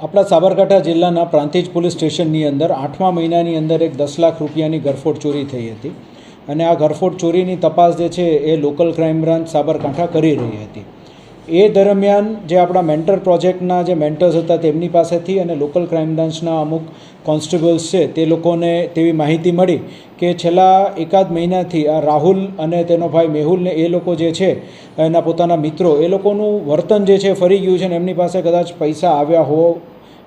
આપણા સાબરકાંઠા જિલ્લાના પ્રાંતિજ પોલીસ સ્ટેશનની અંદર આઠમા મહિનાની અંદર એક દસ લાખ રૂપિયાની ઘરફોડ ચોરી થઈ હતી. અને આ ઘરફોડ ચોરીની તપાસ જે છે એ લોકલ ક્રાઇમ બ્રાન્ચ સાબરકાંઠા કરી રહી હતી. એ દરમિયાન જે આપણા મેન્ટર પ્રોજેક્ટના જે મેન્ટર્સ હતા તેમની પાસેથી અને લોકલ ક્રાઇમ બ્રાન્ચના અમુક કોન્સ્ટેબલ્સ છે, તે લોકોને તેવી માહિતી મળી કે છેલ્લા એકાદ મહિનાથી આ રાહુલ અને તેનો ભાઈ મેહુલને એ લોકો જે છે, એના પોતાના મિત્રો, એ લોકોનું વર્તન જે છે ફરી ગયું છે ને એમની પાસે કદાચ પૈસા આવ્યા હો,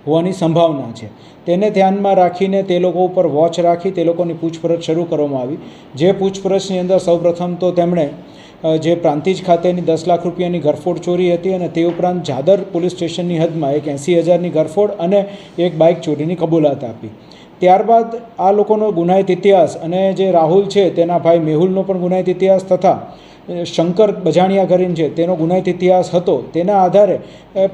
હોવાની સંભાવના છે. તેને ધ્યાનમાં રાખીને તે લોકો ઉપર વોચ રાખી તે લોકોની પૂછપરછ શરૂ કરવામાં આવી. જે પૂછપરછની અંદર સૌપ્રથમ તો તેમણે જે પ્રાંતિજ ખાતેની દસ લાખ રૂપિયાની ઘરફોડ ચોરી હતી અને તે ઉપરાંત જાદર પોલીસ સ્ટેશનની હદમાં એક એંસી હજારની ઘરફોડ અને એક બાઇક ચોરીની કબૂલાત આપી. ત્યારબાદ આ લોકોનો ગુનાહિત ઇતિહાસ અને જે રાહુલ છે તેના ભાઈ મેહુલનો પણ ગુનાહિત ઇતિહાસ તથા શંકર બજાણિયા કરીને છે તેનો ગુનાહિત ઇતિહાસ હતો, તેના આધારે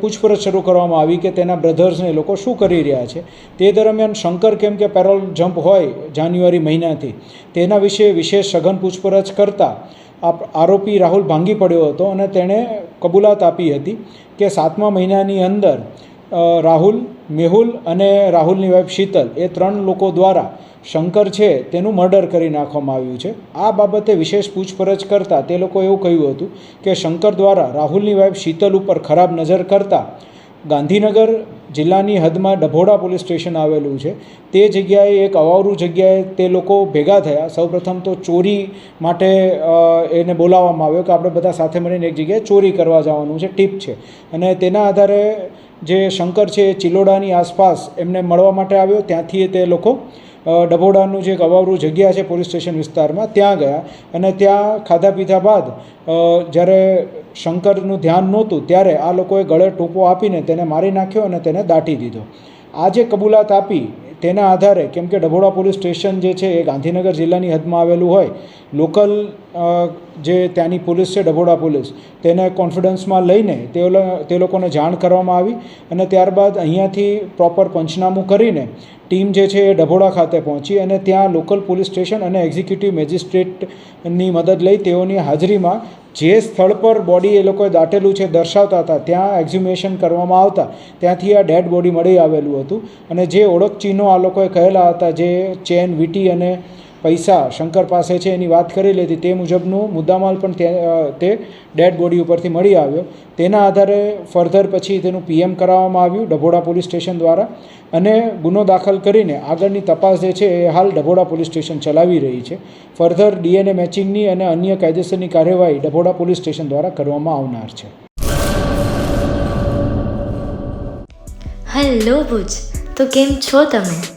પૂછપરછ શરૂ કરવામાં આવી કે તેના બ્રધર્સને લોકો શું કરી રહ્યા છે. તે દરમિયાન શંકર કેમ કે પેરોલ જમ્પ હોય જાન્યુઆરી મહિનાથી, તેના વિશે વિશેષ સઘન પૂછપરછ કરતાં આરોપી રાહુલ ભાંગી પડ્યો હતો અને તેણે કબૂલાત આપી હતી કે સાતમા મહિનાની અંદર રાહુલ, મેહુલ અને રાહુલની વાઈફ શીતલ એ ત્રણ લોકો દ્વારા શંકર છે, તેનું મર્ડર કરી નાખવામાં આવ્યું છે. આ બાબતે વિશેષ પૂછપરછ કરતાં તે લોકો એવું કહ્યું હતું કે શંકર દ્વારા રાહુલની વાઈફ શીતલ ઉપર ખરાબ નજર કરતાં ગાંધીનગર જિલ્લાની હદમાં ડભોડા પોલીસ સ્ટેશન આવેલું છે. તે જગ્યાએ એક અવાવરું જગ્યાએ તે લોકો ભેગા થયા. સૌપ્રથમ તો ચોરી માટે એને બોલાવવામાં આવ્યો કે આપણે બધા સાથે મળીને એક જગ્યાએ ચોરી કરવા જવાનું છે, ટીપ છે. અને તેના આધારે જે શંકર છે એ ચિલોડાની આસપાસ એમને મળવા માટે આવ્યો. ત્યાંથી તે લોકો ડભોડાનું જે એક અવાવરું જગ્યા છે પોલીસ સ્ટેશન વિસ્તારમાં, ત્યાં ગયા અને ત્યાં ખાધા પીધા બાદ જ્યારે શંકરનું ધ્યાન નહોતું, ત્યારે આ લોકોએ ગળે ટૂંકો આપીને તેને મારી નાખ્યો અને તેને દાટી દીધો. આ જે કબૂલાત આપી તેના આધારે, કેમ કે ડભોડા પોલીસ સ્ટેશન જે છે એ ગાંધીનગર જિલ્લાની હદમાં આવેલું હોય, લોકલ જે ત્યાંની પોલીસ છે ડભોડા પોલીસ, તેને કોન્ફિડન્સમાં લઈને તે લોકોને જાણ કરવામાં આવી અને ત્યારબાદ અહીંયાથી પ્રોપર પંચનામું કરીને ટીમ જે છે એ ડભોડા ખાતે પહોંચી અને ત્યાં લોકલ પોલીસ સ્ટેશન અને એક્ઝિક્યુટિવ મેજિસ્ટ્રેટની મદદ લઈ તેઓની હાજરીમાં જે સ્થળ પર બોડી એ લોકોએ દાટેલું છે દર્શાવતા હતા, ત્યાં એક્ઝ્યુમેશન કરવામાં આવતા, ત્યાંથી આ ડેડ બોડી મળી આવેલું હતું. અને જે ઓળખ ચિહ્નો આ લોકોએ કહેલા હતા, જે ચેન, વીટી અને પૈસા શંકર પાસે છે એની વાત કરી લીધી. તે મુજબનું મુદ્દામાલ પણ તે ડેડ બોડી ઉપરથી મળી આવ્યો. તેના આધારે ફર્ધર પછી તેનું પીએમ કરાવવામાં આવ્યું ડભોડા પોલીસ સ્ટેશન દ્વારા અને ગુનો દાખલ કરીને આગળની તપાસ જે છે એ હાલ ડભોડા પોલીસ સ્ટેશન ચલાવી રહી છે. ફર્ધર ડીએનએ મેચિંગની અને અન્ય કાયદેસરની કાર્યવાહી ડભોડા પોલીસ સ્ટેશન દ્વારા કરવામાં આવનાર છે. હેલો ભુજ, તો કેમ છો તમે?